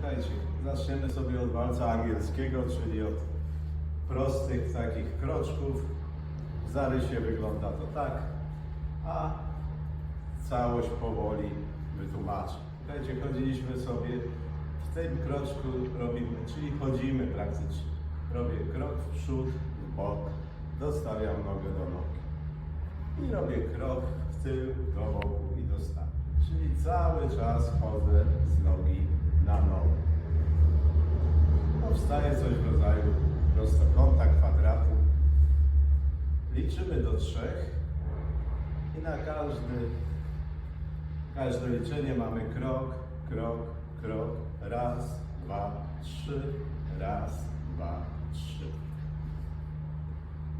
Słuchajcie, zaczniemy sobie od walca angielskiego, czyli od prostych takich kroczków. W zarysie wygląda to tak, a całość powoli wytłumaczę. Słuchajcie, chodziliśmy sobie, w tym kroczku robimy, czyli chodzimy praktycznie. Robię krok w przód, w bok, dostawiam nogę do nogi. I robię krok w tył, do boku i dostawiam. Czyli cały czas chodzę z nogi. Powstaje coś w rodzaju prostokąta, kwadratu. Liczymy do trzech i na każdy, każde liczenie mamy krok, krok, krok. Raz, dwa, trzy. Raz, dwa, trzy.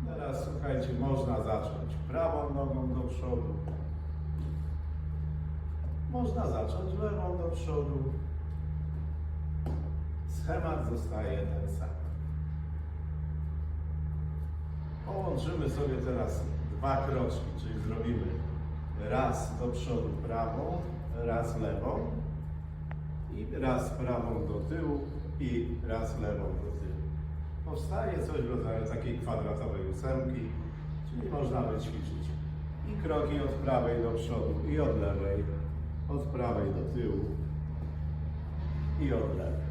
Teraz słuchajcie, można zacząć prawą nogą do przodu. Można zacząć lewą do przodu. Schemat zostaje ten sam. Połączymy sobie teraz dwa kroczki, czyli zrobimy raz do przodu prawą, raz lewą i raz prawą do tyłu i raz lewą do tyłu. Powstaje coś w rodzaju takiej kwadratowej ósemki, czyli można wyćwiczyć i kroki od prawej do przodu i od lewej, od prawej do tyłu i od lewej.